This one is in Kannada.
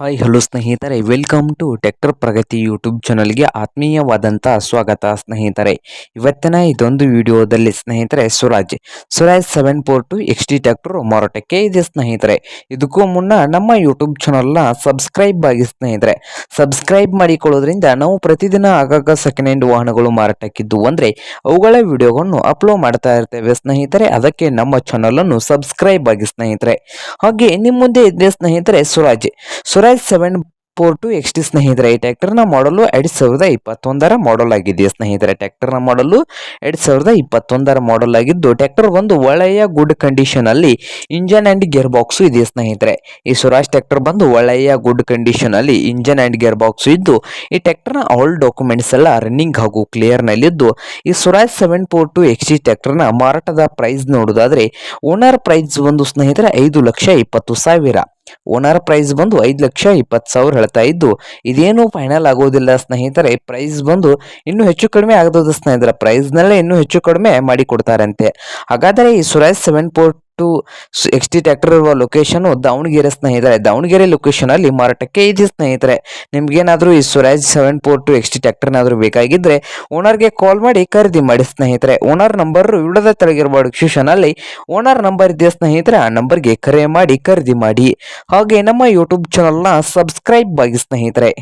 ಹಾಯ್ ಹಲೋ ಸ್ನೇಹಿತರೆ. Welcome to tractor Pragati YouTube ಚಾನಲ್ಗೆ ಆತ್ಮೀಯವಾದಂಥ ಸ್ವಾಗತ ಸ್ನೇಹಿತರೆ. ಇವತ್ತಿನ ಇದೊಂದು ವಿಡಿಯೋದಲ್ಲಿ ಸ್ನೇಹಿತರೆ Swaraj Swaraj seven four two X T tractor ಮಾರಾಟಕ್ಕೆ ಇದೆ ಸ್ನೇಹಿತರೆ. ಇದಕ್ಕೂ ಮುನ್ನ ನಮ್ಮ ಯೂಟ್ಯೂಬ್ ಚಾನಲ್ನ ಸಬ್ಸ್ಕ್ರೈಬ್ ಆಗಿ ಸ್ನೇಹಿತರೆ. ಸಬ್ಸ್ಕ್ರೈಬ್ ಮಾಡಿಕೊಳ್ಳೋದ್ರಿಂದ ನಾವು ಪ್ರತಿದಿನ ಆಗಾಗ ಸೆಕೆಂಡ್ ಹ್ಯಾಂಡ್ ವಾಹನಗಳು ಮಾರಾಟಕ್ಕಿದ್ದು ಅಂದರೆ ಅವುಗಳ ವಿಡಿಯೋಗಳನ್ನು ಅಪ್ಲೋಡ್ ಮಾಡ್ತಾ ಇರ್ತೇವೆ ಸ್ನೇಹಿತರೆ. ಅದಕ್ಕೆ ನಮ್ಮ ಚಾನಲನ್ನು ಸಬ್ಸ್ಕ್ರೈಬ್ ಆಗಿ ಸ್ನೇಹಿತರೆ. ಹಾಗೆ ನಿಮ್ಮ ಮುಂದೆ ಇದೆ ಸ್ನೇಹಿತರೆ Swaraj Swaraj seven four two X T ಸ್ನೇಹಿತರೆ, ಈ ಟ್ಯಾಕ್ಟರ್ನ ಮಾಡಲು ಎರಡು ಸಾವಿರದ ಇಪ್ಪತ್ತೊಂದರ ಮಾಡಲ್ ಆಗಿದೆ ಸ್ನೇಹಿತರೆ. ಟ್ಯಾಕ್ಟರ್ನ ಮಾಡಲು ಎರಡು ಸಾವಿರದ ಇಪ್ಪತ್ತೊಂದರ ಮಾಡಲ್ ಆಗಿದ್ದು ಟ್ಯಾಕ್ಟರ್ ಒಂದು ಒಳ್ಳೆಯ ಗುಡ್ ಕಂಡೀಷನ್ ಅಲ್ಲಿ ಇಂಜನ್ ಅಂಡ್ ಗೇರ್ ಬಾಕ್ಸ್ ಇದೆ ಸ್ನೇಹಿತರೆ. ಈ ಸ್ವರಾಜ್ ಟ್ರ್ಯಾಕ್ಟರ್ ಬಂದು ಒಳ್ಳೆಯ ಗುಡ್ ಕಂಡೀಷನ್ ಅಲ್ಲಿ ಇಂಜನ್ ಅಂಡ್ ಗೇರ್ ಬಾಕ್ಸ್ ಇದ್ದು, ಈ ಟ್ಯಾಕ್ಟರ್ನ ಆಲ್ ಡಾಕ್ಯುಮೆಂಟ್ಸ್ ಎಲ್ಲ ರನ್ನಿಂಗ್ ಹಾಗೂ ಕ್ಲಿಯರ್ ನಲ್ಲಿದ್ದು, ಈ Swaraj seven four two X ಟ್ಯಾಕ್ಟರ್ನ ಮಾರಾಟದ ಪ್ರೈಸ್ ನೋಡೋದಾದ್ರೆ ಓನರ್ ಪ್ರೈಸ್ ಒಂದು ಸ್ನೇಹಿತರೆ ಐದು ಲಕ್ಷ ಇಪ್ಪತ್ತು ಸಾವಿರ. ಓನರ್ ಪ್ರೈಸ್ ಬಂದು ಐದು ಲಕ್ಷ ಇಪ್ಪತ್ತು ಸಾವಿರ ಹೇಳ್ತಾ ಇದ್ದು, ಇದೇನು ಫೈನಲ್ ಆಗೋದಿಲ್ಲ ಸ್ನೇಹಿತರೆ. ಪ್ರೈಸ್ ಬಂದು ಇನ್ನೂ ಹೆಚ್ಚು ಕಡಿಮೆ ಆಗಬಹುದು ಸ್ನೇಹಿತರ. ಪ್ರೈಸ್ನಲ್ಲೇ ಇನ್ನೂ ಹೆಚ್ಚು ಕಡಿಮೆ ಮಾಡಿಕೊಡ್ತಾರಂತೆ. ಹಾಗಾದರೆ ಈ Suresh seven four two XT tractor ಇರುವ ಲೊಕೇಶನ್ ದಾವಣಗೆರೆ ಸ್ನೇಹಿತರೆ. ದಾವಣಗೆರೆ ಲೊಕೇಶನ್ ಅಲ್ಲಿ ಮಾರಾಟಕ್ಕೆ ಇದೆ ಸ್ನೇಹಿತರೆ? ನಿಮ್ಗೇನಾದರೂ ಈ Swaraj seven four two XT ಟ್ರ್ಯಾಕ್ಟರ್ನಾದರೂ ಬೇಕಾಗಿದ್ದರೆ ಓನರ್ಗೆ ಕಾಲ್ ಮಾಡಿ ಖರೀದಿ ಮಾಡಿ ಸ್ನೇಹಿತರೆ. ಓನರ್ ನಂಬರ್ ವಿಡದ ತೆಳಗಿರುವ ಡಿಸ್ಕ್ರಿಪ್ಷನ್ ಅಲ್ಲಿ ಓನರ್ ನಂಬರ್ ಇದೆ ಸ್ನೇಹಿತರೆ? ಆ ನಂಬರ್ಗೆ ಕರೆ ಮಾಡಿ ಖರೀದಿ ಮಾಡಿ. ಹಾಗೆ ನಮ್ಮ ಯೂಟ್ಯೂಬ್ ಚಾನಲ್ನ ಸಬ್ಸ್ಕ್ರೈಬ್ ಆಗಿ ಸ್ನೇಹಿತರೆ.